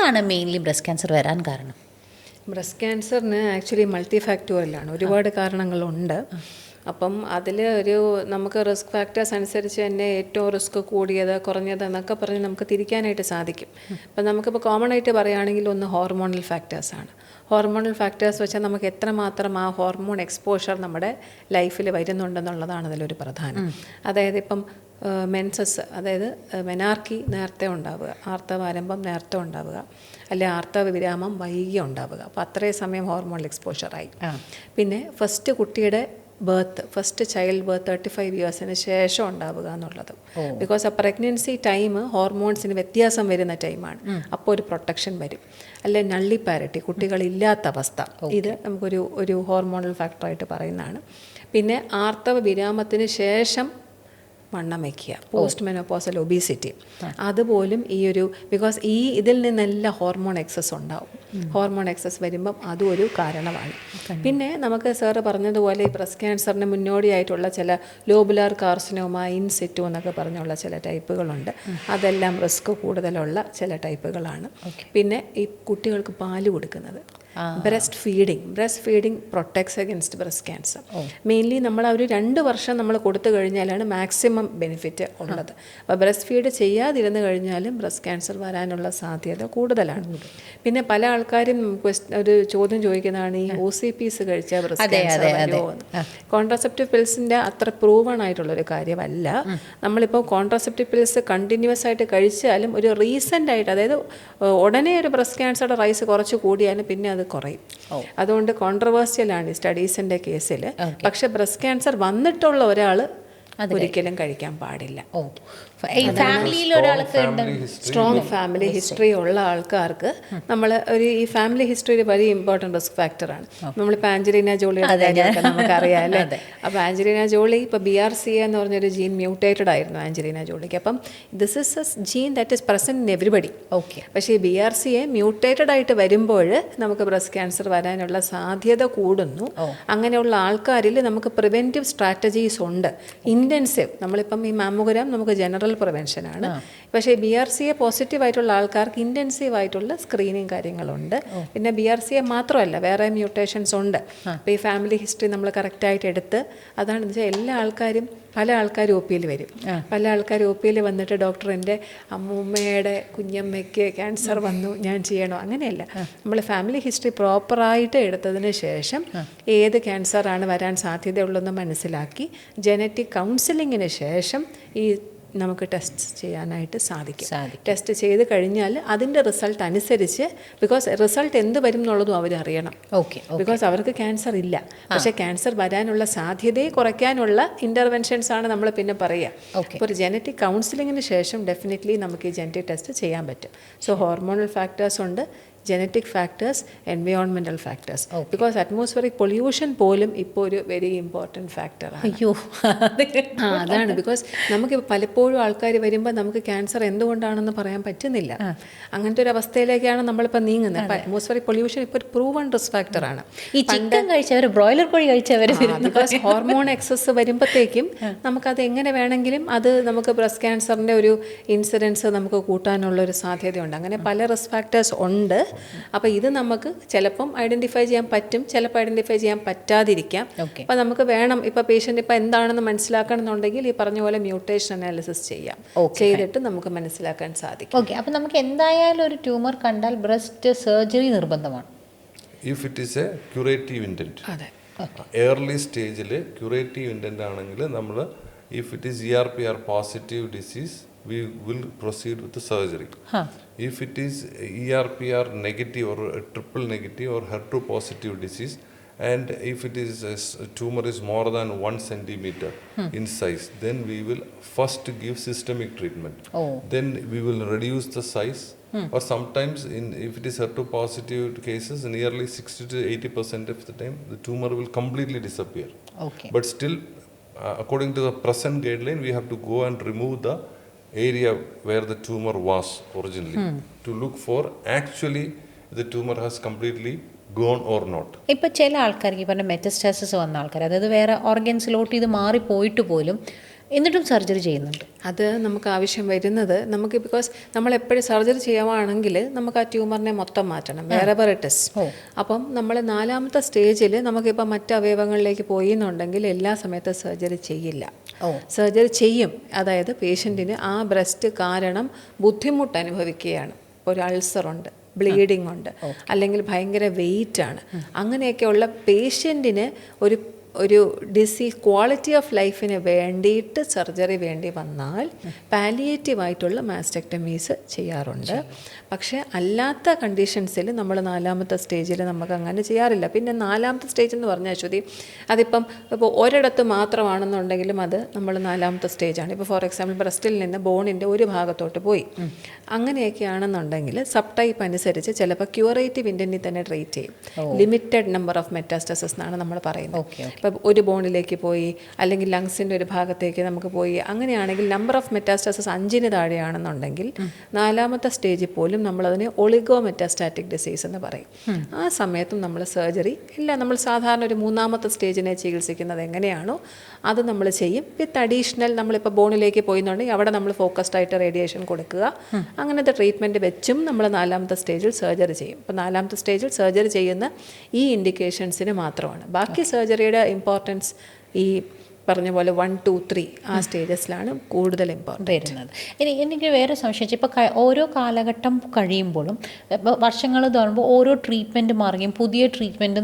എന്താണ് mainly breast cancer വരാൻ കാരണം? ബ്രസ്റ്റ് ക്യാൻസറിന് ആക്ച്വലി മൾട്ടി ഫാക്ടോറിയലാണ് ഒരുപാട് കാരണങ്ങളുണ്ട്. അപ്പം അതിൽ ഒരു നമുക്ക് റിസ്ക് ഫാക്ടേഴ്സ് അനുസരിച്ച് തന്നെ ഏറ്റവും റിസ്ക് കൂടിയത് കുറഞ്ഞത് എന്നൊക്കെ പറഞ്ഞ് നമുക്ക് തിരിക്കാനായിട്ട് സാധിക്കും. അപ്പം നമുക്കിപ്പോൾ കോമൺ ആയിട്ട് പറയുകയാണെങ്കിൽ ഒന്ന് ഹോർമോണൽ ഫാക്ടേഴ്സാണ് ഹോർമോണൽ ഫാക്ടേഴ്സ് വെച്ചാൽ നമുക്ക് എത്രമാത്രം ആ ഹോർമോൺ എക്സ്പോഷർ നമ്മുടെ ലൈഫിൽ വരുന്നുണ്ടെന്നുള്ളതാണ് അതിലൊരു പ്രധാനം. അതായത് ഇപ്പം മെൻസസ് അതായത് മെനാർക്കി നേരത്തെ ഉണ്ടാവുക ആർത്തവാരംഭം നേരത്തെ ഉണ്ടാവുക അല്ലെ ആർത്തവ വിരാമം വൈകി ഉണ്ടാവുക. അപ്പോൾ അത്രയും സമയം ഹോർമോണൽ എക്സ്പോഷറായി പിന്നെ ഫസ്റ്റ് കുട്ടിയുടെ birth first child birth thirty five ഇയേഴ്സിന് ശേഷം ഉണ്ടാവുക എന്നുള്ളത്. ബിക്കോസ് ആ പ്രഗ്നൻസി ടൈം ഹോർമോൺസിന് വ്യത്യാസം വരുന്ന ടൈമാണ് അപ്പോൾ ഒരു പ്രൊട്ടക്ഷൻ വരും. അല്ലെ നള്ളി പാരറ്റി കുട്ടികളില്ലാത്ത അവസ്ഥ. ഇത് നമുക്കൊരു ഒരു ഹോർമോണൽ ഫാക്ടറായിട്ട് പറയുന്നതാണ്. പിന്നെ ആർത്തവ വിരാമത്തിന് ശേഷം വണ്ണം വയ്ക്കുക പോസ്റ്റ് മെനോപോസൽ ഒബീസിറ്റി അതുപോലും ഈ ഒരു ബിക്കോസ് ഈ ഇതിൽ നിന്നെല്ലാം ഹോർമോൺ എക്സസ് ഉണ്ടാവും. ഹോർമോൺ എക്സസ് വരുമ്പം അതും ഒരു കാരണമാണ് പിന്നെ നമുക്ക് സാറ് പറഞ്ഞതുപോലെ ഈ ബ്രസ്റ്റ് ക്യാൻസറിന് മുന്നോടിയായിട്ടുള്ള ചില ലോബുലാർ കാർസിനോമ ഇൻസെറ്റോ എന്നൊക്കെ പറഞ്ഞുള്ള ചില ടൈപ്പുകളുണ്ട് അതെല്ലാം റിസ്ക് കൂടുതലുള്ള ചില ടൈപ്പുകളാണ് പിന്നെ ഈ കുട്ടികൾക്ക് പാൽ കൊടുക്കുന്നത്. Breast feeding breast feeding protects against breast cancer mainly നമ്മൾ ആ ഒരു രണ്ട് വർഷം നമ്മൾ കൊടുത്തു കഴിഞ്ഞാലാണ് മാക്സിമം ബെനിഫിറ്റ് ഉള്ളത്. അപ്പോൾ ബ്രസ്റ്റ് ഫീഡ് ചെയ്യാതിരുന്ന് കഴിഞ്ഞാലും ബ്രസ്റ്റ് ക്യാൻസർ വരാനുള്ള സാധ്യത കൂടുതലാണ്. പിന്നെ പല ആൾക്കാരും ഒരു ചോദ്യം ചോദിക്കുന്നതാണ് ഈ ഒ സി പീസ് കഴിച്ചാൽ ബ്രസ്റ്റ് ക്യാൻസർ വരുമോ കോൺട്രാസെപ്റ്റീവ് പിൽസിന്റെ അത്ര പ്രൂവൺ ആയിട്ടുള്ളൊരു കാര്യമല്ല. നമ്മളിപ്പോൾ കോൺട്രാസെപ്റ്റീവ് പിൽസ് കണ്ടിന്യൂസ് ആയിട്ട് കഴിച്ചാലും ഒരു റീസെന്റ് ആയിട്ട് അതായത് ഉടനെ ഒരു ബ്രസ്റ്റ് ക്യാൻസറുടെ റൈസ് കുറച്ച് കൂടിയാലും പിന്നെ അത് കുറയും. അതുകൊണ്ട് കോൺട്രവേഴ്സ്യലാണ് ഈ സ്റ്റഡീസിന്റെ കേസിൽ പക്ഷെ ബ്രസ്റ്റ് ക്യാൻസർ വന്നിട്ടുള്ള ഒരാൾ ഒരിക്കലും കഴിക്കാൻ പാടില്ല. ഫാമിലിയിൽ ഒരാൾക്ക് ഉണ്ട്. സ്ട്രോങ് ഫാമിലി ഹിസ്റ്ററി ഉള്ള ആൾക്കാർക്ക് നമ്മൾ ഒരു ഈ ഫാമിലി ഹിസ്റ്ററി ഒരു വെരി ഇമ്പോർട്ടന്റ് റിസ്ക് ഫാക്ടറാണ് നമ്മളിപ്പോൾ ആഞ്ചലീന ജോളിയുടെ കാര്യമൊക്കെ നമുക്കറിയാം അല്ലേ? അപ്പോൾ ആഞ്ചലീന ജോളി ഇപ്പോൾ ബി ആർ സി എന്ന് പറഞ്ഞൊരു ജീൻ മ്യൂട്ടേറ്റഡ് ആയിരുന്നു ആഞ്ചലീന ജോളിക്ക്. അപ്പം this is a gene that is present in everybody okay പക്ഷേ ഈ B R C A mutated ആയിട്ട് വരുമ്പോൾ നമുക്ക് ബ്രസ്റ്റ് ക്യാൻസർ വരാനുള്ള സാധ്യത കൂടുന്നു. അങ്ങനെയുള്ള ആൾക്കാരിൽ നമുക്ക് പ്രിവെന്റീവ് സ്ട്രാറ്റജീസ് ഉണ്ട്. ഇന്റൻസീവ് നമ്മളിപ്പം ഈ മാമോഗ്രാം നമുക്ക് ജനറൽ പ്രിവെൻഷനാണ് പക്ഷേ B R C A positive ആയിട്ടുള്ള ആൾക്കാർക്ക് ഇന്റൻസീവ് ആയിട്ടുള്ള സ്ക്രീനിങ് കാര്യങ്ങളുണ്ട്. പിന്നെ ബി ആർ സി എ മാത്രമല്ല വേറെ മ്യൂട്ടേഷൻസ് ഉണ്ട്. അപ്പോൾ ഈ ഫാമിലി ഹിസ്റ്ററി നമ്മൾ കറക്റ്റായിട്ട് എടുത്ത് അതാണെന്ന് വെച്ചാൽ എല്ലാ ആൾക്കാരും പല ആൾക്കാരും ഒ പിയിൽ വരും. പല ആൾക്കാർ ഒ പിയിൽ വന്നിട്ട് ഡോക്ടർ എന്റെ അമ്മൂമ്മയുടെ കുഞ്ഞമ്മയ്ക്ക് ക്യാൻസർ വന്നു ഞാൻ ചെയ്യണോ? അങ്ങനെയല്ല. നമ്മൾ ഫാമിലി ഹിസ്റ്ററി പ്രോപ്പറായിട്ട് എടുത്തതിന് ശേഷം ഏത് ക്യാൻസറാണ് വരാൻ സാധ്യതയുള്ളതെന്ന് മനസ്സിലാക്കി ജനറ്റിക് കൗൺസിലിങ്ങിന് ശേഷം ഈ നമുക്ക് ടെസ്റ്റ് ചെയ്യാനായിട്ട് സാധിക്കും. ടെസ്റ്റ് ചെയ്ത് കഴിഞ്ഞാൽ അതിന്റെ റിസൾട്ട് അനുസരിച്ച് ബിക്കോസ് റിസൾട്ട് എന്ത് വരും എന്നുള്ളതും അവരറിയണം ഓക്കെ ബിക്കോസ് അവർക്ക് ക്യാൻസർ ഇല്ല. പക്ഷേ ക്യാൻസർ വരാനുള്ള സാധ്യതയെ കുറയ്ക്കാനുള്ള ഇന്റർവെൻഷൻസ് ആണ് നമ്മൾ പിന്നെ പറയുക. അപ്പോൾ ഒരു ജനറ്റിക് കൗൺസിലിങ്ങിന് ശേഷം ഡെഫിനറ്റ്ലി നമുക്ക് ഈ ജനറ്റിക് ടെസ്റ്റ് ചെയ്യാൻ പറ്റും. സോ ഹോർമോണൽ ഫാക്ടേഴ്സ് ഉണ്ട്. ജനറ്റിക് ഫാക്ടേഴ്സ് എൻവയോൺമെന്റൽ ഫാക്ടേഴ്സ് ബിക്കോസ് അറ്റ്മോസ്ഫിയറിക് പൊല്യൂഷൻ പോലും ഇപ്പോൾ ഒരു വെരി ഇമ്പോർട്ടന്റ് ഫാക്ടറാണ് അയ്യോ. അതാണ്. ബിക്കോസ് നമുക്ക് പലപ്പോഴും ആൾക്കാർ വരുമ്പോൾ നമുക്ക് ക്യാൻസർ എന്തുകൊണ്ടാണെന്ന് പറയാൻ പറ്റുന്നില്ല. അങ്ങനത്തെ ഒരു അവസ്ഥയിലേക്കാണ് നമ്മളിപ്പോൾ നീങ്ങുന്നത്. അപ്പോൾ അറ്റ്മോസ്ഫിയറിക് പൊല്യൂഷൻ ഇപ്പോൾ ഒരു പ്രൂവൺ റിസ്ക് ഫാക്ടറാണ് ഈ ചിക്കൻ കഴിച്ചവർ ബ്രോയിലർ കോഴി കഴിച്ചവർ ബിക്കോസ് ഹോർമോൺ എക്സസ് വരുമ്പോഴത്തേക്കും നമുക്കത് എങ്ങനെ വേണമെങ്കിലും അത് നമുക്ക് ബ്രസ്റ്റ് ക്യാൻസറിന്റെ ഒരു ഇൻസിഡൻസ് നമുക്ക് കൂട്ടാനുള്ള ഒരു സാധ്യതയുണ്ട്. അങ്ങനെ പല റിസ്ക് ഫാക്ടേഴ്സ് ഉണ്ട്. അപ്പോൾ ഇത് നമുക്ക് ചിലപ്പം ഐഡന്റിഫൈ ചെയ്യാൻ പറ്റും ചിലപ്പോൾ ഐഡന്റിഫൈ ചെയ്യാൻ പറ്റാതിരിക്കാം. അപ്പോൾ നമുക്ക് വേണം ഇപ്പോൾ പേഷ്യന്റ് ഇപ്പോൾ എന്താണെന്ന് മനസ്സിലാക്കണം എന്നുണ്ടെങ്കിൽ ഈ പറഞ്ഞ പോലെ മ്യൂട്ടേഷൻ അനാലിസിസ് ചെയ്യാം. ചെയ്തിട്ട് നമുക്ക് മനസ്സിലാക്കാൻ സാധിക്കും. ഓക്കെ അപ്പോൾ നമുക്ക് എന്തായാലും ഒരു ട്യൂമർ കണ്ടാൽ ബ്രസ്റ്റ് സർജറി നിർബന്ധമാണ്. If it is a curative intent അതെ. ഏർലി സ്റ്റേജിൽ ക്യൂറേറ്റീവ് ഇന്റന്റ് ആണെങ്കിൽ നമ്മൾ if it is E R P R positive disease we will proceed with the surgery. Huh. If it is ERPR negative or triple negative or HER2 positive disease, and if it is uh, a tumor is more than one centimeter hmm. in size, then we will first give systemic treatment. Oh. Then we will reduce the size. Hmm. Or sometimes, in if it is HER2 positive cases, nearly 60 to 80 percent of the time, the tumor will completely disappear. Okay. But still, uh, according to the present guideline, we have to go and remove the area where the tumor was originally. To look for actually the tumor has completely gone or not ഇപ്പൊ ചില ആൾക്കാർക്ക് ഈ പറഞ്ഞ മെറ്റസ്റ്റാസിസ് വന്ന ആൾക്കാർ അതായത് വേറെ ഓർഗൻസിലോട്ട് ഇത് മാറിപ്പോയിട്ട് പോലും എന്നിട്ടും സർജറി ചെയ്യുന്നുണ്ട്. അത് നമുക്ക് ആവശ്യം വരുന്നത് നമുക്ക് ബിക്കോസ് നമ്മൾ എപ്പോഴും സർജറി ചെയ്യുവാണെങ്കിൽ നമുക്ക് ആ ട്യൂമറിനെ മൊത്തം മാറ്റണം. വേറെ ഇസ് അപ്പം നമ്മൾ നാലാമത്തെ സ്റ്റേജിൽ നമുക്കിപ്പോൾ മറ്റ് അവയവങ്ങളിലേക്ക് പോയി എന്നുണ്ടെങ്കിൽ എല്ലാ സമയത്തും സർജറി ചെയ്യില്ല. സർജറി ചെയ്യും. അതായത് പേഷ്യന്റിന് ആ ബ്രസ്റ്റ് കാരണം ബുദ്ധിമുട്ട് അനുഭവിക്കുകയാണ്. ഇപ്പോൾ ഒരു അൾസറുണ്ട് ബ്ലീഡിംഗ് ഉണ്ട് അല്ലെങ്കിൽ ഭയങ്കര വെയിറ്റ് ആണ് അങ്ങനെയൊക്കെയുള്ള പേഷ്യന്റിന് ഒരു ഒരു ഡിസീസ് ക്വാളിറ്റി ഓഫ് ലൈഫിന് വേണ്ടിയിട്ട് സർജറി വേണ്ടി വന്നാൽ പാലിയേറ്റീവ് ആയിട്ടുള്ള മാസ്റ്റക്ടമീസ് ചെയ്യാറുണ്ട്. പക്ഷേ അല്ലാത്ത കണ്ടീഷൻസിൽ നമ്മൾ നാലാമത്തെ സ്റ്റേജിൽ നമുക്ക് അങ്ങനെ ചെയ്യാറില്ല. പിന്നെ നാലാമത്തെ സ്റ്റേജ് എന്ന് പറഞ്ഞാൽ അശ്വതി അതിപ്പം ഇപ്പോൾ ഒരിടത്ത് മാത്രമാണെന്നുണ്ടെങ്കിലും അത് നമ്മൾ നാലാമത്തെ സ്റ്റേജാണ് ഇപ്പോൾ ഫോർ എക്സാമ്പിൾ ബ്രസ്റ്റിൽ നിന്ന് ബോണിന്റെ ഒരു ഭാഗത്തോട്ട് പോയി. അങ്ങനെയൊക്കെ ആണെന്നുണ്ടെങ്കിൽ സബ് ടൈപ്പ് അനുസരിച്ച് ചിലപ്പോൾ ക്യൂറേറ്റീവ് ഇന്റന്റിൽ തന്നെ ട്രീറ്റ് ചെയ്യും. ലിമിറ്റഡ് നമ്പർ ഓഫ് മെറ്റാസ്റ്റസസ് എന്നാണ് നമ്മൾ പറയുന്നത്. ഓക്കെ ഇപ്പം ഒരു ബോണിലേക്ക് പോയി അല്ലെങ്കിൽ ലങ്സിന്റെ ഒരു ഭാഗത്തേക്ക് നമുക്ക് പോയി. അങ്ങനെയാണെങ്കിൽ നമ്പർ ഓഫ് മെറ്റാസ്റ്റാസസ് അഞ്ചിന് താഴെയാണെന്നുണ്ടെങ്കിൽ നാലാമത്തെ സ്റ്റേജിൽ പോലും നമ്മളതിനെ ഒളിഗോ മെറ്റാസ്റ്റാറ്റിക് ഡിസീസ് എന്ന് പറയും. ആ സമയത്തും നമ്മൾ സർജറി ഇല്ല നമ്മൾ സാധാരണ ഒരു മൂന്നാമത്തെ സ്റ്റേജിനെ ചികിത്സിക്കുന്നത് എങ്ങനെയാണോ അത് നമ്മൾ ചെയ്യും. വിത്ത് അഡീഷണൽ നമ്മളിപ്പോൾ ബോണിലേക്ക് പോയിന്നുണ്ടെങ്കിൽ അവിടെ നമ്മൾ ഫോക്കസ്ഡ് ആയിട്ട് റേഡിയേഷൻ കൊടുക്കുക. അങ്ങനത്തെ ട്രീറ്റ്മെന്റ് വെച്ചും നമ്മൾ നാലാമത്തെ സ്റ്റേജിൽ സർജറി ചെയ്യും. അപ്പോൾ നാലാമത്തെ സ്റ്റേജിൽ സർജറി ചെയ്യുന്ന ഈ ഇൻഡിക്കേഷൻസിന് മാത്രമാണ്. ബാക്കി സർജറിയുടെ ഇമ്പോർട്ടൻസ് ഈ പറഞ്ഞ പോലെ വൺ ടു ത്രീ ആ സ്റ്റേജസിലാണ് കൂടുതൽ ഇമ്പോർട്ടന്റ് വരുന്നത്. ഇനി എനിക്ക് വേറെ സംശയിച്ചു ഇപ്പോൾ ഓരോ കാലഘട്ടം കഴിയുമ്പോഴും ഇപ്പോൾ വർഷങ്ങൾ തോന്നുമ്പോൾ ഓരോ ട്രീറ്റ്മെന്റ് മാറുകയും പുതിയ ട്രീറ്റ്മെന്റ്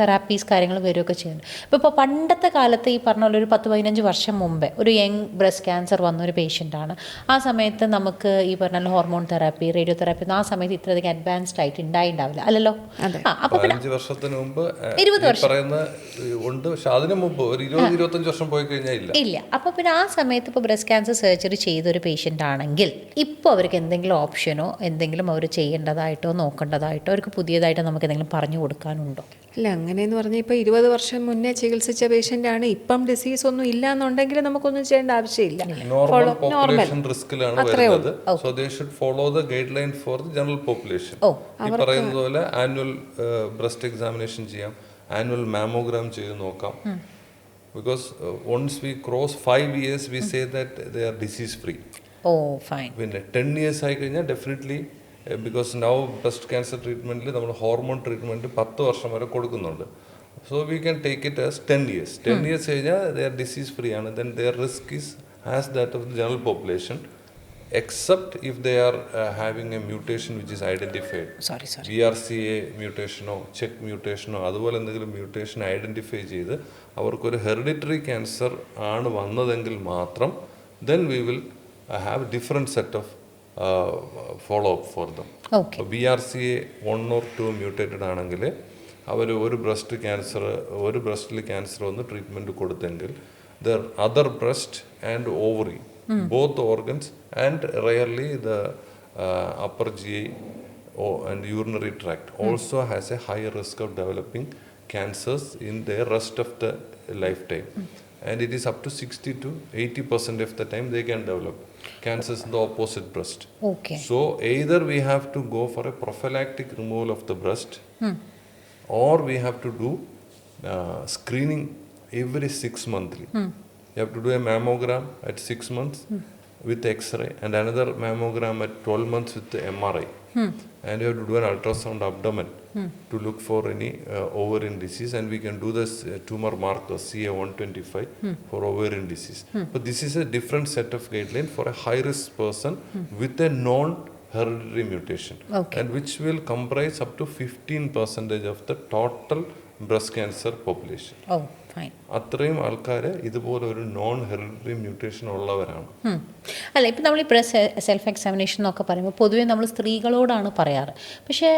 തെറാപ്പീസ് കാര്യങ്ങൾ വരികയൊക്കെ ചെയ്യുന്നുണ്ട് ഇപ്പോൾ ഇപ്പോൾ പണ്ടത്തെ കാലത്ത് ഈ പറഞ്ഞ പോലെ ഒരു പത്ത് പതിനഞ്ച് വർഷം മുമ്പേ ഒരു യങ് ബ്രസ്റ്റ് ക്യാൻസർ വന്ന ഒരു പേഷ്യന്റാണ് ആ സമയത്ത് നമുക്ക് ഈ പറഞ്ഞ ഹോർമോൺ തെറാപ്പി റേഡിയോ തെറാപ്പി ആ സമയത്ത് ഇത്രയധികം അഡ്വാൻസ്ഡ് ആയിട്ട് ഉണ്ടായിണ്ടാവില്ല അല്ലല്ലോ? അപ്പോൾ വർഷത്തിന് മുമ്പ് ഇരുപത് വർഷം. ഉണ്ട്. പക്ഷെ അതിനു മുമ്പ് ഒരു ഇരുപത് ഇരുപത്തഞ്ച് വർഷം പോയി കഴിഞ്ഞാൽ ഇല്ല. ഇല്ല. അപ്പോൾ പിന്നെ ആ സമയത്ത് ഇപ്പോൾ ബ്രസ്റ്റ് ക്യാൻസർ സർജറി ചെയ്ത ഒരു പേഷ്യന്റ് ആണെങ്കിൽ ഇപ്പോൾ അവർക്ക് എന്തെങ്കിലും ഓപ്ഷനോ എന്തെങ്കിലും അവർ ചെയ്യേണ്ടതായിട്ടോ നോക്കേണ്ടതായിട്ടോ അവർക്ക് പുതിയതായിട്ടോ നമുക്ക് എന്തെങ്കിലും പറഞ്ഞു കൊടുക്കാനുണ്ടോ? അല്ല അങ്ങനെയെന്ന് പറഞ്ഞാൽ ഇപ്പോൾ ഇരുപത് വർഷം മുന്നേ ചികിത്സിച്ച പേഷ്യന്റ് ആണ്. ഇപ്പം ഡിസീസ് ഒന്നും ഇല്ല എന്നുണ്ടെങ്കിൽ നമുക്കൊന്നും ചെയ്യേണ്ട ആവശ്യമില്ല. നോർമൽ പോപ്പുലേഷൻ റിസ്കിലാണ് വരുന്നത്. So they should follow the guideline for the general population ഈ പറയുന്നത് പോലെ ആനുവൽ ബ്രസ്റ്റ് എക്സാമിനേഷൻ ചെയ്യാം. ആനുവൽ മാമോഗ്രാം ചെയ്ത് നോക്കാം. Because once we cross five years we say that they are disease free പിന്നെ ടെൻ ഇയേഴ്സ് ആയി കഴിഞ്ഞാൽ definitely because now breast cancer ട്രീറ്റ്മെന്റിൽ നമ്മൾ ഹോർമോൺ ട്രീറ്റ്മെന്റ് പത്ത് വർഷം വരെ കൊടുക്കുന്നുണ്ട്. So we can take it as ten years ten years കഴിഞ്ഞാൽ their disease free ആണ്. Then their risk is as that of the general population except if they are having a mutation which is identified sorry sorry B R C A മ്യൂട്ടേഷനോ check മ്യൂട്ടേഷനോ അതുപോലെ എന്തെങ്കിലും mutation identify ചെയ്ത് അവർക്കൊരു hereditary cancer ആണ് വന്നതെങ്കിൽ മാത്രം then we will have different set of follow up for them okay B R C A one or two mutated ആണെങ്കിൽ അവർ ഒരു ബ്രസ്റ്റ് ക്യാൻസർ ഒരു ബ്രസ്റ്റിൽ ക്യാൻസർ വന്ന് treatment കൊടുത്തെങ്കിൽ their other breast and ovary Hmm. both the organs and rarely the uh, upper GI or, and urinary tract hmm. also has a higher risk of developing cancers in the rest of the lifetime. Hmm. And it is up to 60 to 80 percent of the time they can develop. Cancers in the opposite breast. Okay. So either we have to go for a prophylactic removal of the breast or we have to do uh, screening every six monthly. You have to do a mammogram at six months hmm. with X-ray and another mammogram at 12 months with MRI. Hmm. And you have to do an ultrasound abdomen hmm. to look for any uh, ovarian disease. And we can do this uh, tumor marker CA125 hmm. for ovarian disease. Hmm. But this is a different set of guideline for a high-risk person hmm. with a non hereditary mutation okay. and which will comprise up to 15 percentage of the total breast cancer population. Oh. അത്രയും ആൾക്കാർ ഇതുപോലെ ഒരു non hereditary mutation ഉള്ളവരാണ്. അല്ല ഇപ്പം നമ്മൾ ഇപ്പോൾ self examination എന്നൊക്കെ പറയുമ്പോൾ പൊതുവെ നമ്മൾ സ്ത്രീകളോടാണ് പറയാറ്. പക്ഷേ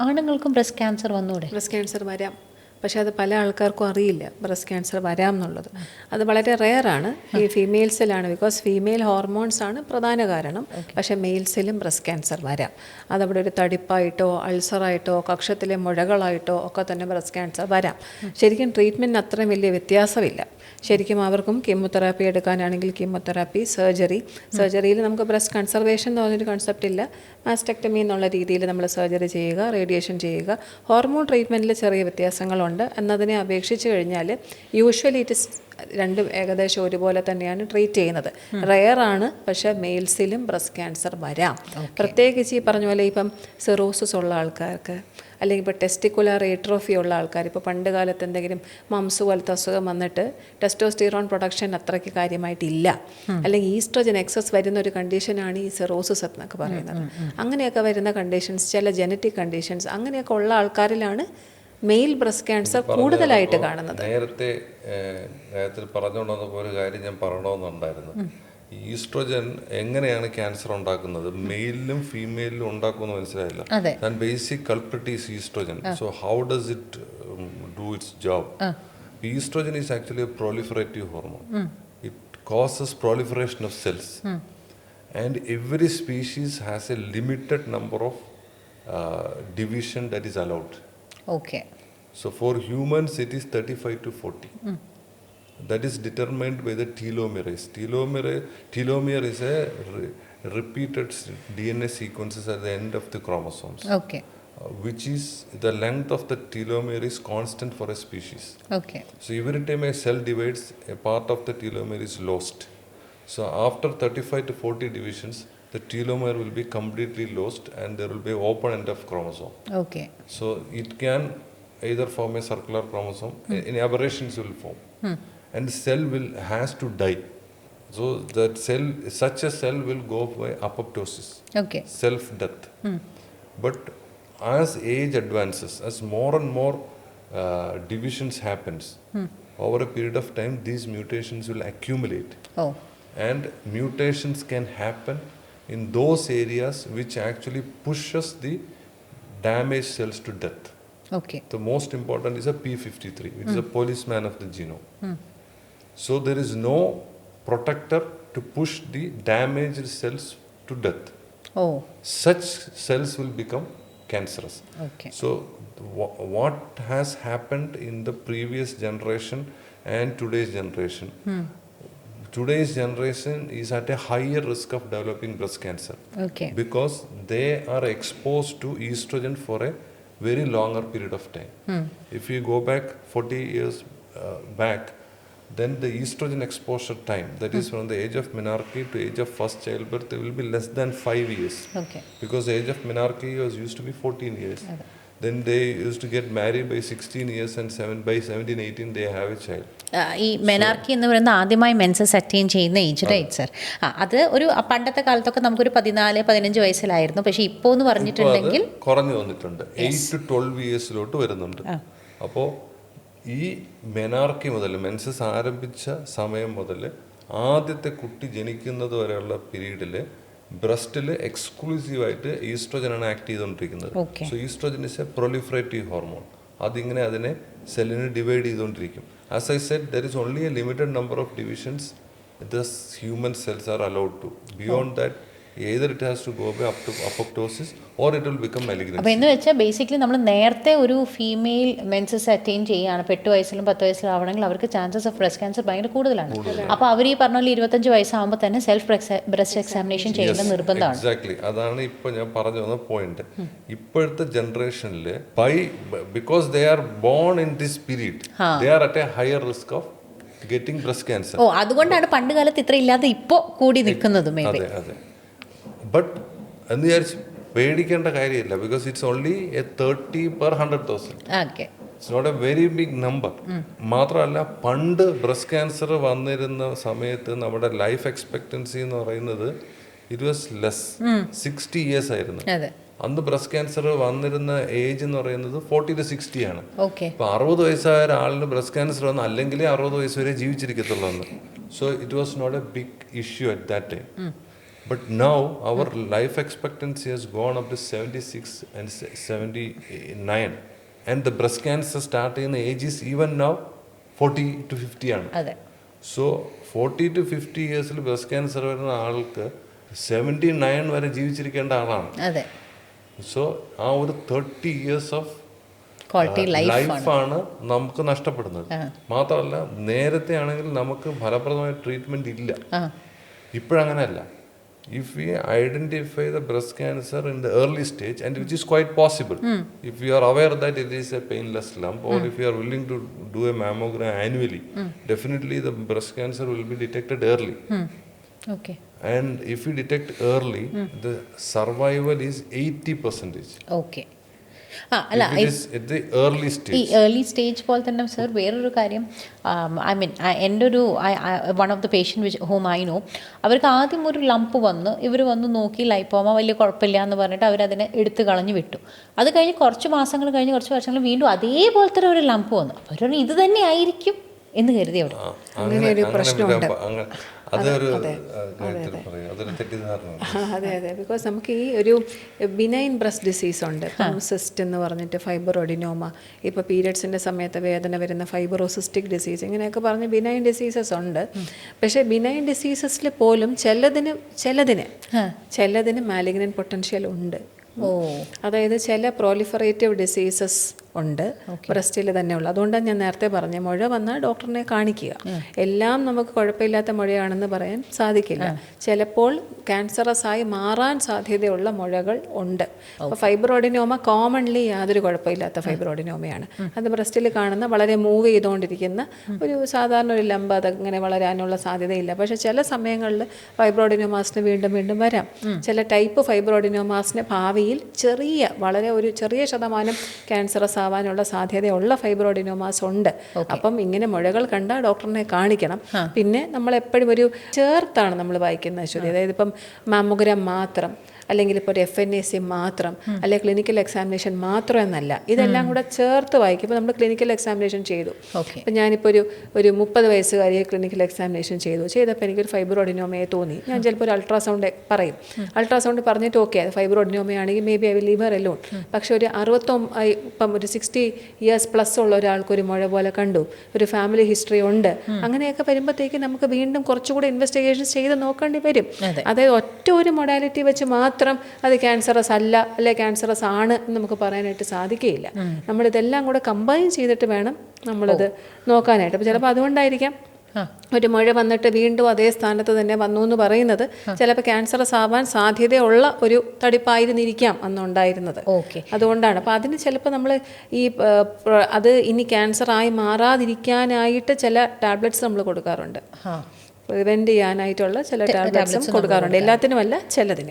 ആണുങ്ങൾക്കും ബ്രസ്റ്റ് ക്യാൻസർ വന്നൂടെ? ബ്രസ്റ്റ് ക്യാൻസർ വരാം. പക്ഷേ അത് പല ആൾക്കാർക്കും അറിയില്ല ബ്രസ്റ്റ് ക്യാൻസർ വരാം എന്നുള്ളത് അത് വളരെ റെയറാണ്. ഈ ഫീമെയിൽസിലാണ് ബിക്കോസ് ഫീമെയിൽ ഹോർമോൺസ് ആണ് പ്രധാന കാരണം. പക്ഷേ മെയിൽസിലും ബ്രസ്റ്റ് ക്യാൻസർ വരാം. അതവിടെ ഒരു തടിപ്പായിട്ടോ അൾസറായിട്ടോ കക്ഷത്തിലെ മുഴകളായിട്ടോ ഒക്കെ തന്നെ ബ്രസ്റ്റ് ക്യാൻസർ വരാം. ശരിക്കും ട്രീറ്റ്മെന്റിന് അത്രയും വലിയ വ്യത്യാസമില്ല. ശരിക്കും അവർക്കും കീമോതെറാപ്പി എടുക്കാനാണെങ്കിൽ കീമോതെറാപ്പി സർജറി. സർജറിയിൽ നമുക്ക് ബ്രസ്റ്റ് കൺസർവേഷൻ എന്ന് പറഞ്ഞൊരു കൺസെപ്റ്റ് ഇല്ല. മാസ്റ്റക്ടമി എന്നുള്ള രീതിയിൽ നമ്മൾ സർജറി ചെയ്യുക റേഡിയേഷൻ ചെയ്യുക. ഹോർമോൺ ട്രീറ്റ്മെന്റിൽ ചെറിയ വ്യത്യാസങ്ങളുണ്ട്. ഉണ്ട്. എന്നതിനെ അപേക്ഷിച്ച് കഴിഞ്ഞാൽ യൂഷ്വലി ഇറ്റ് ഇസ് രണ്ടും ഏകദേശം ഒരുപോലെ തന്നെയാണ് ട്രീറ്റ് ചെയ്യുന്നത്. റെയർ ആണ് പക്ഷെ മെയിൽസിലും ബ്രസ്റ്റ് ക്യാൻസർ വരാം. പ്രത്യേകിച്ച് ഈ പറഞ്ഞ പോലെ ഇപ്പം സെറോസിസ് ഉള്ള ആൾക്കാർക്ക് അല്ലെങ്കിൽ ഇപ്പോൾ ടെസ്റ്റിക്കുലർ ഏട്രോഫി ഉള്ള ആൾക്കാർ ഇപ്പോൾ പണ്ട് കാലത്ത് എന്തെങ്കിലും മംസ് പോലത്തെ അസുഖം വന്നിട്ട് ടെസ്റ്റോസ്റ്റിറോൺ പ്രൊഡക്ഷൻ അത്രയ്ക്ക് കാര്യമായിട്ടില്ല. അല്ലെങ്കിൽ ഈസ്ട്രോജൻ എക്സസ് വരുന്ന ഒരു കണ്ടീഷനാണ് ഈ സെറോസിസ് എന്നൊക്കെ പറയുന്നത്. അങ്ങനെയൊക്കെ വരുന്ന കണ്ടീഷൻസ് ചില ജനറ്റിക് കണ്ടീഷൻസ് അങ്ങനെയൊക്കെ ഉള്ള ആൾക്കാരിലാണ് മെയിൽ ബ്രസ്റ്റ് ക്യാൻസർ കൂടുതലായിട്ട് കാണുന്നത്. നേരത്തെ നേരത്തെ പറഞ്ഞുകൊണ്ടിരുന്ന ഒരു കാര്യം ഞാൻ പറയണമെന്നുണ്ടായിരുന്നു. ഈസ്ട്രോജൻ എങ്ങനെയാണ് ക്യാൻസർ ഉണ്ടാക്കുന്നത്? മെയിലിലും ഫീമെയിലിലും ഉണ്ടാക്കുമെന്ന് മനസ്സിലായില്ല. ഞാൻ basic culprit is oestrogen. So how does it do its job oestrogen is actually a proliferative hormone it causes proliferation of cells and every species has a limited number of division that is is Okay. So for humans, it is 35 to 40. Mm. That is determined by the telomerase. Telomere, telomere is a re repeated DNA sequences at the end of the chromosomes. Okay. Uh, which is the length of the telomere is constant for a species. Okay. So every time a cell divides, a part of the telomere is lost. So after 35 to 40 divisions, the telomere will be completely lost and there will be open end of chromosome. Okay. So it can either form a circular chromosome, hmm. in aberrations will form. Hmm. And the cell will has to die. So that cell, such a cell will go by apoptosis, okay. self-death. Hmm. But as age advances, as more and more uh, divisions happens, hmm. over a period of time, these mutations will accumulate. Oh. And mutations can happen in those areas which actually pushes the damaged cells to death. Okay. The most important is a P53, which mm. is a hmm. policeman of the genome. Mm. So there is no protector to push the damaged cells to death. Oh. Such cells will become cancerous. Okay. So what has happened in the previous generation and today's generation? Hmm today's generation is at a higher risk of developing breast cancer okay. because they are exposed to estrogen for a very longer period of time. Hmm. If you go back 40 years uh, back, then the estrogen exposure time, that hmm. is from the age of menarche to age of first childbirth, will be less than five years. Okay. Because the age of menarche was used to be 14 years. Okay. Then they used to get married by 16 years and seven, by 17, 18 they have a child. ഈ menarche എന്ന് പറയുന്ന ആദ്യമായി menses attain ചെയ്യുന്ന age right sir ആ അത് ഒരു പണ്ടത്തെ കാലത്തൊക്കെ നമുക്കൊരു പതിനാല് പതിനഞ്ച് വയസ്സിലായിരുന്നു. പക്ഷേ ഇപ്പോൾ എന്ന് പറഞ്ഞിട്ടുണ്ടെങ്കിൽ കുറഞ്ഞു വന്നിട്ടുണ്ട്. എയ്റ്റ് ടു ട്വൽവ് ഇയേഴ്സിലോട്ട് വരുന്നുണ്ട്. അപ്പോൾ ഈ മെനാർക്കി മുതൽ മെൻസസ് ആരംഭിച്ച സമയം മുതൽ ആദ്യത്തെ കുട്ടി ജനിക്കുന്നത് വരെയുള്ള പീരീഡിൽ ബ്രസ്റ്റിൽ എക്സ്ക്ലൂസീവായിട്ട് ഈസ്ട്രോജനാണ് ആക്ട് ചെയ്തുകൊണ്ടിരിക്കുന്നത്. So oestrogen is a proliferative hormone അതിങ്ങനെ അതിനെ സെല്ലിനെ ഡിവൈഡ് ചെയ്തുകൊണ്ടിരിക്കും. As I set there is only a limited number of divisions thus human cells are allowed to beyond that either it has to go by up to apoptosis or it will become malignant. അപ്പോൾ എന്ന് വെച്ചാൽ basically നമ്മൾ നേരത്തെ ഒരു female menses attain ചെയ്യുകയാണ് എട്ട് വയസ്സിലും പത്ത് വയസ്സിലും ആവണമെങ്കിൽ അവർക്ക് ചാൻസസ് ഓഫ് ബ്രസ്റ്റ് ക്യാൻസർ ഭയങ്കര കൂടുതലാണ്. അപ്പോൾ അവർ ഈ പറഞ്ഞ പോലെ ഇരുപത്തഞ്ച് വയസ്സാകുമ്പോൾ തന്നെ സെൽഫ് ബ്രസ്റ്റ് എക്സാമിനേഷൻ ചെയ്യേണ്ട നിർബന്ധമാണ്. എക്സാക്ട്ലി അതാണ് ഇപ്പൊ ഞാൻ പറഞ്ഞു വന്ന പോയിന്റ് ഇപ്പോഴത്തെ ജനറേഷനിൽ by because they are born in this period they are at a higher risk of getting breast cancer ഓ അതുകൊണ്ടാണ് പണ്ട് കാലത്ത് ഇത്ര ഇല്ലാതെ ഇപ്പോൾ കൂടി നിൽക്കുന്നത് അതെ അതെ. ബട്ട് എന്ന് വിചാരിച്ച് പേടിക്കേണ്ട കാര്യമില്ല. Because it's only a thirty per hundred thousand it's not a very big number മാത്രമല്ല പണ്ട് ബ്രസ്റ്റ് ക്യാൻസർ വന്നിരുന്ന സമയത്ത് നമ്മുടെ ലൈഫ് എക്സ്പെക്ടൻസി എന്ന് പറയുന്നത് it was less sixty years ആയിരുന്നു. അന്ന് ബ്രസ്റ്റ് ക്യാൻസർ വന്നിരുന്ന ഏജ് എന്ന് പറയുന്നത് ഫോർട്ടി ടു സിക്സ്റ്റി ആണ്. ഇപ്പൊ അറുപത് വയസ്സായ ഒരാളിന് ബ്രസ്റ്റ് ക്യാൻസർ വന്ന് അല്ലെങ്കിൽ അറുപത് വയസ്സ് വരെ ജീവിച്ചിരിക്കത്തുള്ളൂ so it was not a big issue at that time life expectancy has gone up to seventy six and seventy nine and the breast cancer start ചെയ്യുന്ന age is even now forty to fifty ആണ്. So forty to fifty ഇയേഴ്സിൽ breast cancer വരുന്ന ആൾക്ക് seventy nine വരെ ജീവിച്ചിരിക്കേണ്ട ആളാണ്. So ആ ഒരു thirty years of ലൈഫാണ് നമുക്ക് നഷ്ടപ്പെടുന്നത്. മാത്രമല്ല നേരത്തെ ആണെങ്കിൽ നമുക്ക് ഫലപ്രദമായ ട്രീറ്റ്മെന്റ് ഇല്ല. ഇപ്പോഴങ്ങനെയല്ല if we identify the breast cancer in the early stage, and which is quite possible, mm. if we are aware that it is a painless lump, or mm. if we are willing to do a mammogram annually, mm. definitely the breast cancer will be detected early. Hmm. Okay. And if we detect early, hmm. the survival is 80 percentage. Okay. ആ അല്ല ഈ early stage പോലെ തന്നെ sir വേറൊരു കാര്യം I mean എന്റെ ഒരു one of the patient which whom I know അവർക്ക് ആദ്യം ഒരു ലംപ് വന്ന് ഇവർ വന്ന് നോക്കി ലൈപ്പോമ വലിയ കുഴപ്പമില്ല എന്ന് പറഞ്ഞിട്ട് അവരതിനെ എടുത്ത് കളഞ്ഞ് വിട്ടു. അത് കഴിഞ്ഞ് കുറച്ച് മാസങ്ങൾ കഴിഞ്ഞ് കുറച്ച് വർഷങ്ങൾ വീണ്ടും അതേപോലത്തെ ഒരു ലംപ് വന്നു. അപ്പോൾ അവർ ഇത് തന്നെ ആയിരിക്കും എന്ന് കരുതി അവിടെ. അങ്ങനെ ഒരു വരാൻ പ- അങ്ങ- അതൊരു അതെ അതെ. ബിക്കോസ് നമുക്ക് ഈ ഒരു ബിനൈൻ ബ്രസ്റ്റ് ഡിസീസ് ഉണ്ട്. സിസ്റ്റ് എന്ന് പറഞ്ഞിട്ട് ഫൈബറോഡിനോമ ഇപ്പോൾ പീരിയഡ്സിന്റെ സമയത്ത് വേദന വരുന്ന ഫൈബറോസിസ്റ്റിക് ഡിസീസ് ഇങ്ങനെയൊക്കെ പറഞ്ഞ് ബിനൈൻ ഡിസീസസ് ഉണ്ട്. പക്ഷേ ബിനൈൻ ഡിസീസസിൽ പോലും ചിലതിന് ചിലതിന് ചിലതിന് മാലിഗ്നൻ പൊട്ടൻഷ്യൽ ഉണ്ട്. ഓ. അതായത് ചില പ്രോലിഫറേറ്റീവ് ഡിസീസസ് ഉണ്ട്. ബ്രസ്റ്റിൽ തന്നെ ഉള്ളു. അതുകൊണ്ടാണ് ഞാൻ നേരത്തെ പറഞ്ഞ മുഴ വന്നാൽ ഡോക്ടറിനെ കാണിക്കുക. എല്ലാം നമുക്ക് കുഴപ്പമില്ലാത്ത മുഴയാണെന്ന് പറയാൻ സാധിക്കില്ല. ചിലപ്പോൾ ക്യാൻസറസ് ആയി മാറാൻ സാധ്യതയുള്ള മുഴകൾ ഉണ്ട്. അപ്പോൾ ഫൈബ്രോഡിനോമ കോമൺലി യാതൊരു കുഴപ്പമില്ലാത്ത ഫൈബ്രോഡിനോമയാണ്. അത് ബ്രസ്റ്റിൽ കാണുന്ന വളരെ മൂവ് ചെയ്തുകൊണ്ടിരിക്കുന്ന ഒരു സാധാരണ ഒരു ലംബ അതങ്ങനെ വളരാനുള്ള സാധ്യതയില്ല. പക്ഷേ ചില സമയങ്ങളിൽ ഫൈബ്രോഡിനോമാസിന് വീണ്ടും വീണ്ടും വരാം. ചില ടൈപ്പ് ഫൈബ്രോഡിനോമാസിന് ഭാവിയിൽ ചെറിയ വളരെ ഒരു ചെറിയ ശതമാനം ക്യാൻസറസ് ആവാനുള്ള സാധ്യതയുള്ള ഫൈബ്രോഡിനോമാസ് ഉണ്ട്. അപ്പം ഇങ്ങനെ മുഴകൾ കണ്ട ഡോക്ടറിനെ കാണിക്കണം. പിന്നെ നമ്മൾ എപ്പോഴും ഒരു ചേർത്താണ് നമ്മൾ വായിക്കുന്നത് അശ്വതി അതായത് ഇപ്പം മാമോഗ്രാം മാത്രം അല്ലെങ്കിൽ ഇപ്പോൾ ഒരു എഫ് എൻ എ സി മാത്രം അല്ലെങ്കിൽ ക്ലിനിക്കൽ എക്സാമിനേഷൻ മാത്രം എന്നല്ല ഇതെല്ലാം കൂടെ ചേർത്ത് വായിക്കും. ഇപ്പോൾ നമ്മൾ ക്ലിനിക്കൽ എക്സാമിനേഷൻ ചെയ്തു. ഇപ്പം ഞാനിപ്പോൾ ഒരു ഒരു മുപ്പത് വയസ്സുകാരിയെ ക്ലിനിക്കൽ എക്സാമിനേഷൻ ചെയ്തു. ചെയ്തപ്പോൾ എനിക്കൊരു ഫൈബ്രോഡിനോമയെ തോന്നി. ഞാൻ ചിലപ്പോൾ ഒരു അൾട്രാസൗണ്ട് പറയും. അൾട്രാസൗണ്ട് പറഞ്ഞിട്ട് ഓക്കെ അത് ഫൈബ്രോഡിനോമയാണെങ്കിൽ may be I will leave her alone പക്ഷേ ഒരു അറുപത്തൊമ്പ ഇപ്പം ഒരു സിക്സ്റ്റി ഇയേഴ്സ് പ്ലസ് ഉള്ള ഒരാൾക്ക് ഒരു മുഴ പോലെ കണ്ടു. ഒരു ഫാമിലി ഹിസ്റ്ററി ഉണ്ട്. അങ്ങനെയൊക്കെ വരുമ്പോഴത്തേക്ക് നമുക്ക് വീണ്ടും കുറച്ചുകൂടി ഇൻവെസ്റ്റിഗേഷൻ ചെയ്ത് നോക്കേണ്ടി വരും. അതായത് ഒറ്റ ഒരു മൊഡാലിറ്റി വെച്ച് മാത്രം അത് ക്യാൻസറസ് അല്ല അല്ലെ ക്യാൻസറസ് ആണ് എന്ന് നമുക്ക് പറയാനായിട്ട് സാധിക്കുകയില്ല. നമ്മളിതെല്ലാം കൂടെ കമ്പൈൻ ചെയ്തിട്ട് വേണം നമ്മളത് നോക്കാനായിട്ട്. അപ്പോൾ ചിലപ്പോൾ അതുകൊണ്ടായിരിക്കാം. ഒരു മഴ വന്നിട്ട് വീണ്ടും അതേ സ്ഥാനത്ത് തന്നെ വന്നു എന്ന് പറയുന്നത്. ചിലപ്പോൾ ക്യാൻസറസ് ആവാൻ സാധ്യതയുള്ള ഒരു തടിപ്പായിരുന്നിരിക്കാം അന്നുണ്ടായിരുന്നത്. ഓക്കെ. അതുകൊണ്ടാണ്. അപ്പോൾ അതിന് ചിലപ്പോൾ നമ്മൾ ഈ അത് ഇനി ക്യാൻസർ ആയി മാറാതിരിക്കാനായിട്ട് ചില ടാബ്ലറ്റ്സ് നമ്മൾ കൊടുക്കാറുണ്ട്. പ്രിവെന്റ് ചെയ്യാനായിട്ടുള്ള ചില ടാബ്ലറ്റ്സും കൊടുക്കാറുണ്ട്. എല്ലാത്തിനുമല്ല ചിലതിന്.